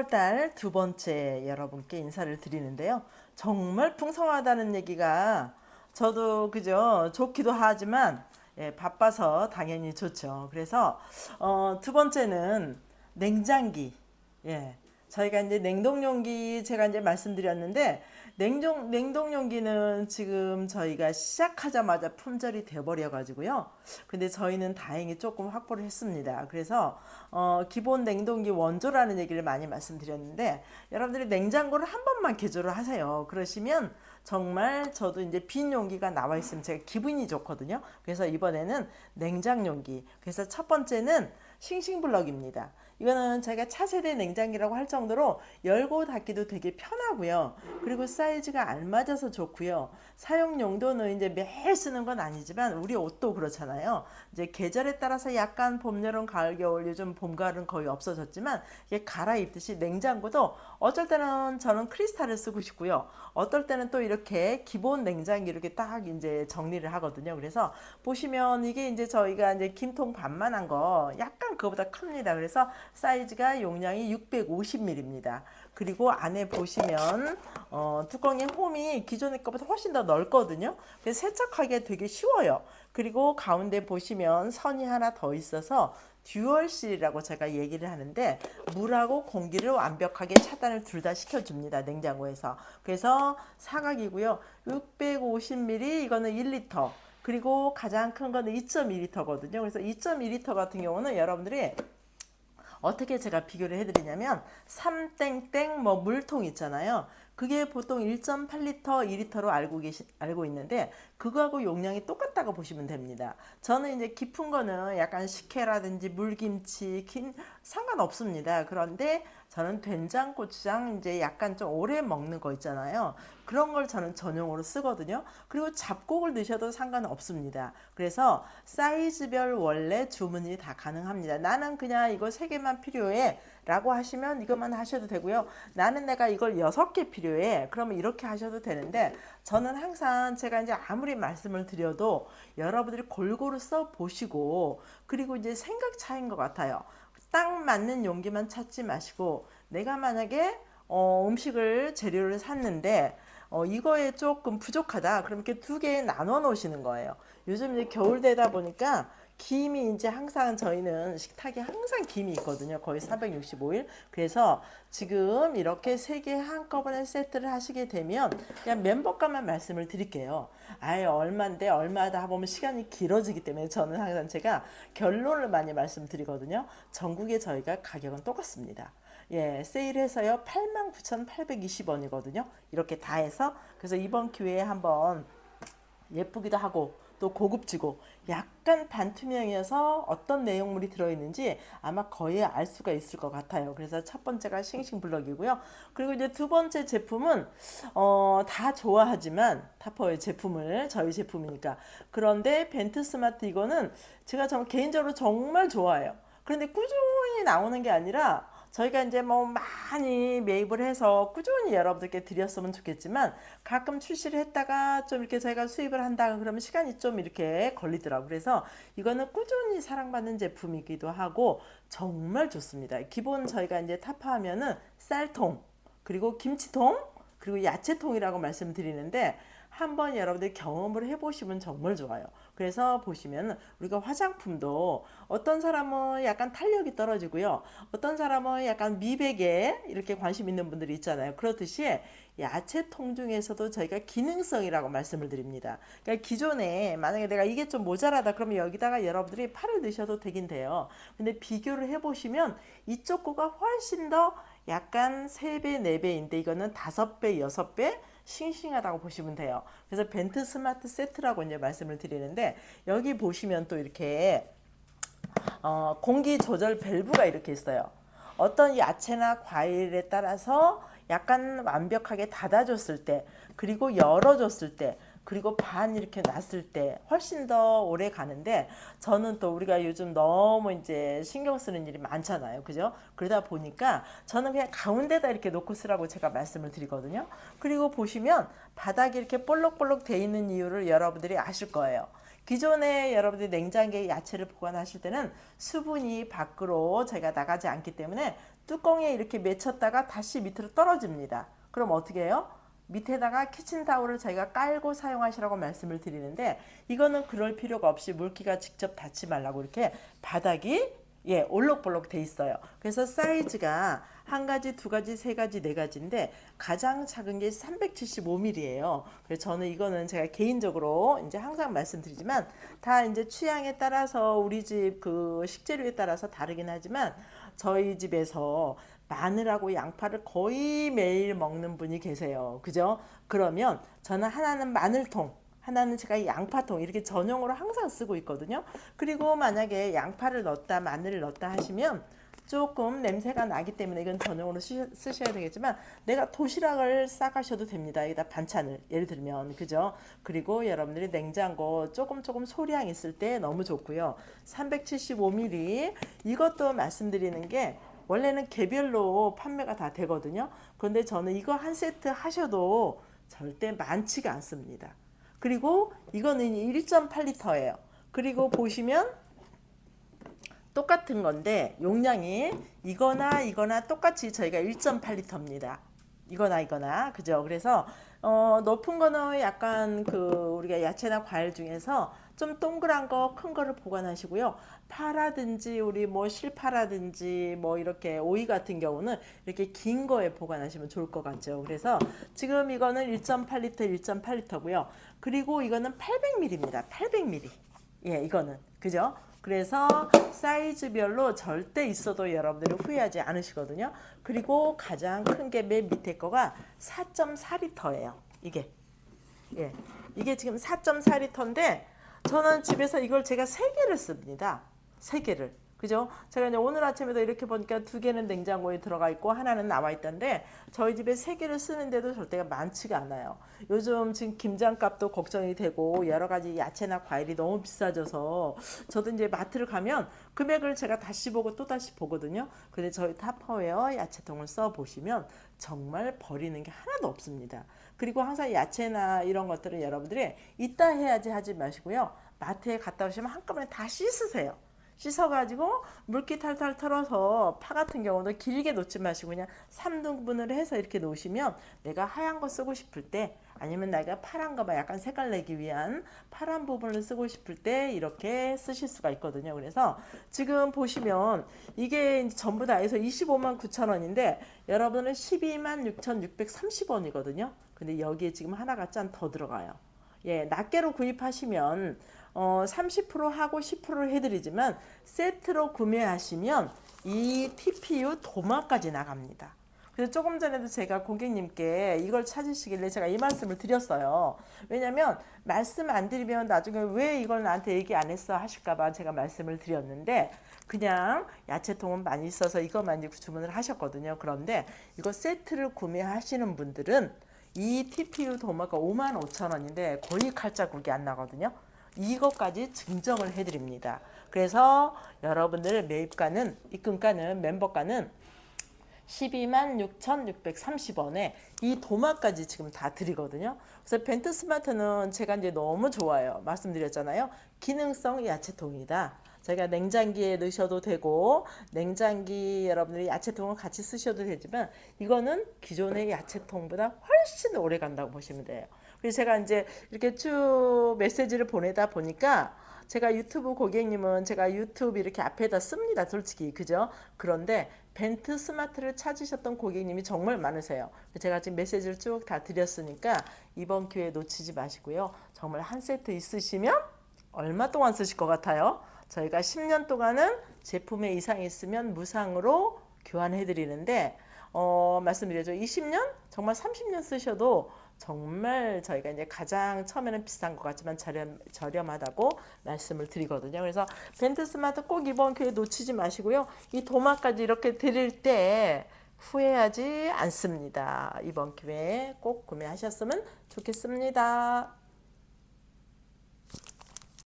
10월달 두 번째 여러분께 인사를 드리는데요. 정말 풍성하다는 얘기가 저도 그죠 좋기도 하지만 예, 바빠서 당연히 좋죠. 그래서 어, 두 번째는 냉장기. 예. 저희가 이제 냉동용기 제가 이제 말씀드렸는데 냉동 냉동 용기는 지금 저희가 시작하자마자 품절이 돼버려 가지고요. 근데 저희는 다행히 조금 확보를 했습니다. 그래서 어, 기본 냉동기 원조라는 얘기를 많이 말씀드렸는데 여러분들이 냉장고를 한 번만 개조를 하세요. 그러시면 정말 저도 이제 빈 용기가 나와 있으면 제가 기분이 좋거든요. 그래서 이번에는 냉장 용기. 그래서 첫 번째는 싱싱블럭입니다. 이거는 제가 차세대 냉장기라고 할 정도로 열고 닫기도 되게 편하고요. 그리고 사이즈가 알맞아서 좋고요. 사용 용도는 이제 매일 쓰는 건 아니지만 우리 옷도 그렇잖아요. 이제 계절에 따라서 약간 봄, 여름, 가을, 겨울 요즘 봄, 가을은 거의 없어졌지만 이게 갈아입듯이 냉장고도 어쩔 때는 저는 크리스탈을 쓰고 싶고요. 어떨 때는 또 이렇게 기본 냉장기 이렇게 딱 이제 정리를 하거든요. 그래서 보시면 이게 이제 저희가 이제 김통 반만한 거 약간 그거보다 큽니다. 그래서 사이즈가 용량이 650ml입니다. 그리고 안에 보시면 어, 뚜껑의 홈이 기존의 것보다 훨씬 더 넓거든요. 그래서 세척하기가 되게 쉬워요. 그리고 가운데 보시면 선이 하나 더 있어서 듀얼실이라고 제가 얘기를 하는데 물하고 공기를 완벽하게 차단을 둘 다 시켜줍니다 냉장고에서. 그래서 사각이고요. 650ml 이거는 1리터. 그리고 가장 큰 거는 2.2리터거든요. 그래서 2.2리터 같은 경우는 여러분들이 어떻게 제가 비교를 해드리냐면 3땡땡 뭐 물통 있잖아요. 그게 보통 1.8리터, 2리터로 알고 계시 알고 있는데 그거하고 용량이 똑같다고 보시면 됩니다. 저는 이제 깊은 거는 약간 식혜라든지 물김치, 김 상관없습니다. 그런데 저는 된장, 고추장 이제 약간 좀 오래 먹는 거 있잖아요. 그런 걸 저는 전용으로 쓰거든요. 그리고 잡곡을 넣으셔도 상관없습니다. 그래서 사이즈별 원래 주문이 다 가능합니다. 나는 그냥 이거 세 개만 필요해. 라고 하시면 이것만 하셔도 되고요. 나는 내가 이걸 여섯 개 필요해. 그러면 이렇게 하셔도 되는데 저는 항상 제가 이제 아무리 말씀을 드려도 여러분들이 골고루 써 보시고 그리고 이제 생각 차이인 것 같아요. 딱 맞는 용기만 찾지 마시고 내가 만약에 어, 음식을 재료를 샀는데 어, 이거에 조금 부족하다. 그럼 이렇게 두 개 나눠 놓으시는 거예요. 요즘 이제 겨울 되다 보니까 김이 이제 항상 저희는 식탁에 항상 김이 있거든요. 거의 365일. 그래서 지금 이렇게 세 개 한꺼번에 세트를 하시게 되면 그냥 멤버가만 말씀을 드릴게요. 아예 얼마인데 얼마다 보면 시간이 길어지기 때문에 저는 항상 제가 결론을 많이 말씀드리거든요. 전국에 저희가 가격은 똑같습니다. 예, 세일해서요. 89,820원이거든요. 이렇게 다 해서 그래서 이번 기회에 한번 예쁘기도 하고 또 고급지고 약간 반투명이어서 어떤 내용물이 들어있는지 아마 거의 알 수가 있을 것 같아요. 그래서 첫 번째가 싱싱블럭이고요. 그리고 이제 두 번째 제품은 어, 다 좋아하지만 타퍼의 제품을 저희 제품이니까 그런데 벤트 스마트 이거는 제가 정, 개인적으로 정말 좋아해요. 그런데 꾸준히 나오는 게 아니라 저희가 이제 뭐 많이 매입을 해서 꾸준히 여러분들께 드렸으면 좋겠지만 가끔 출시를 했다가 좀 이렇게 저희가 수입을 한다 그러면 시간이 좀 이렇게 걸리더라고요. 그래서 이거는 꾸준히 사랑받는 제품이기도 하고 정말 좋습니다. 기본 저희가 이제 타파하면은 쌀통 그리고 김치통 그리고 야채통이라고 말씀드리는데 한번 여러분들 경험을 해보시면 정말 좋아요. 그래서 보시면 우리가 화장품도 어떤 사람은 약간 탄력이 떨어지고요. 어떤 사람은 약간 미백에 이렇게 관심 있는 분들이 있잖아요. 그렇듯이 야채 통 중에서도 저희가 기능성이라고 말씀을 드립니다. 그러니까 기존에 만약에 내가 이게 좀 모자라다 그러면 여기다가 여러분들이 팔을 넣으셔도 되긴 돼요. 근데 비교를 해보시면 이쪽 거가 훨씬 더 약간 3배, 4배인데 이거는 5배, 6배 싱싱하다고 보시면 돼요. 그래서 벤트 스마트 세트라고 이제 말씀을 드리는데 여기 보시면 또 이렇게 어, 공기 조절 밸브가 이렇게 있어요. 어떤 야채나 과일에 따라서 약간 완벽하게 닫아줬을 때, 그리고 열어줬을 때, 그리고 반 이렇게 놨을 때 훨씬 더 오래 가는데 저는 또 우리가 요즘 너무 이제 신경 쓰는 일이 많잖아요. 그죠? 그러다 보니까 저는 그냥 가운데다 이렇게 놓고 쓰라고 제가 말씀을 드리거든요. 그리고 보시면 바닥이 이렇게 볼록볼록 돼 있는 이유를 여러분들이 아실 거예요. 기존에 여러분들이 냉장고에 야채를 보관하실 때는 수분이 밖으로 저희가 나가지 않기 때문에 뚜껑에 이렇게 맺혔다가 다시 밑으로 떨어집니다. 그럼 어떻게 해요? 밑에다가 키친타올을 저희가 깔고 사용하시라고 말씀을 드리는데 이거는 그럴 필요가 없이 물기가 직접 닿지 말라고 이렇게 바닥이 예, 올록볼록 돼 있어요. 그래서 사이즈가 한 가지, 두 가지, 세 가지, 네 가지인데 가장 작은 게 375mm예요. 그래서 저는 이거는 제가 개인적으로 이제 항상 말씀드리지만 다 이제 취향에 따라서 우리 집 그 식재료에 따라서 다르긴 하지만 저희 집에서 마늘하고 양파를 거의 매일 먹는 분이 계세요. 그죠? 그러면 저는 하나는 마늘통, 하나는 제가 이 양파통 이렇게 전용으로 항상 쓰고 있거든요. 그리고 만약에 양파를 넣었다, 마늘을 넣었다 하시면 조금 냄새가 나기 때문에 이건 전용으로 쓰, 쓰셔야 되겠지만 내가 도시락을 싸가셔도 됩니다. 여기다 반찬을 예를 들면 그죠? 그리고 여러분들이 냉장고 조금 조금 소량 있을 때 너무 좋고요. 375ml 이것도 말씀드리는 게 원래는 개별로 판매가 다 되거든요. 그런데 저는 이거 한 세트 하셔도 절대 많지가 않습니다. 그리고 이거는 1.8리터예요. 그리고 보시면 똑같은 건데 용량이 이거나 이거나 똑같이 저희가 1.8리터입니다. 이거나 이거나 그죠? 그래서 어, 높은 거는 약간 그 우리가 야채나 과일 중에서 좀 동그란 거 큰 거를 보관하시고요. 파라든지 우리 뭐 실파라든지 뭐 이렇게 오이 같은 경우는 이렇게 긴 거에 보관하시면 좋을 것 같죠. 그래서 지금 이거는 1.8리터 1.8리터고요. 그리고 이거는 800ml입니다. 800ml. 예, 이거는 그죠? 그래서 사이즈별로 절대 있어도 여러분들이 후회하지 않으시거든요. 그리고 가장 큰 게 맨 밑에 거가 4.4리터예요. 이게. 예. 이게 지금 4.4리터인데 저는 집에서 이걸 제가 세 개를 씁니다. 세 개를. 그죠? 제가 이제 오늘 아침에도 이렇게 보니까 두 개는 냉장고에 들어가 있고 하나는 나와 있던데 저희 집에 세 개를 쓰는데도 절대가 많지가 않아요. 요즘 지금 김장값도 걱정이 되고 여러 가지 야채나 과일이 너무 비싸져서 저도 이제 마트를 가면 금액을 제가 다시 보고 또 다시 보거든요. 근데 저희 타퍼웨어 야채통을 써 보시면 정말 버리는 게 하나도 없습니다. 그리고 항상 야채나 이런 것들은 여러분들이 이따 해야지 하지 마시고요. 마트에 갔다 오시면 한꺼번에 다 씻으세요. 씻어가지고 물기 탈탈 털어서 파 같은 경우도 길게 놓지 마시고 그냥 3등분을 해서 이렇게 놓으시면 내가 하얀 거 쓰고 싶을 때 아니면 내가 파란 거만 약간 색깔 내기 위한 파란 부분을 쓰고 싶을 때 이렇게 쓰실 수가 있거든요. 그래서 지금 보시면 이게 전부 다 해서 25만 9천 원인데 여러분은 12만 6,630원이거든요. 근데 여기에 지금 하나가 짠더 들어가요. 예, 낱개로 구입하시면 어, 30% 하고 10%를 해드리지만 세트로 구매하시면 이 TPU 도마까지 나갑니다. 그래서 조금 전에도 제가 고객님께 이걸 찾으시길래 제가 이 말씀을 드렸어요. 왜냐면 말씀 안 드리면 나중에 왜 이걸 나한테 얘기 안 했어 하실까봐 제가 말씀을 드렸는데 그냥 야채통은 많이 있어서 이것만 주문을 하셨거든요. 그런데 이거 세트를 구매하시는 분들은 이 TPU 도마가 5만 5천 원인데 거의 칼자국이 안 나거든요. 이것까지 증정을 해드립니다. 그래서 여러분들 매입가는 입금가는 멤버가는 12만 6,630원에 이 도마까지 지금 다 드리거든요. 그래서 벤트 스마트는 제가 이제 너무 좋아요. 말씀드렸잖아요. 기능성 야채통이다. 저희가 냉장기에 넣으셔도 되고 냉장기 여러분들이 야채통을 같이 쓰셔도 되지만 이거는 기존의 야채통보다 훨씬 오래 간다고 보시면 돼요. 그래서 제가 이제 이렇게 쭉 메시지를 보내다 보니까 제가 유튜브 고객님은 제가 유튜브 이렇게 앞에다 씁니다. 솔직히. 그죠? 그런데 벤트 스마트를 찾으셨던 고객님이 정말 많으세요. 제가 지금 메시지를 쭉 다 드렸으니까 이번 기회에 놓치지 마시고요. 정말 한 세트 있으시면 얼마 동안 쓰실 것 같아요? 저희가 10년 동안은 제품에 이상이 있으면 무상으로 교환해 드리는데 어, 말씀드려죠. 20년? 정말 30년 쓰셔도 정말 저희가 이제 가장 처음에는 비싼 것 같지만 저렴, 저렴하다고 말씀을 드리거든요. 그래서 벤트 스마트 꼭 이번 기회에 놓치지 마시고요. 이 도마까지 이렇게 드릴 때 후회하지 않습니다. 이번 기회에 꼭 구매하셨으면 좋겠습니다.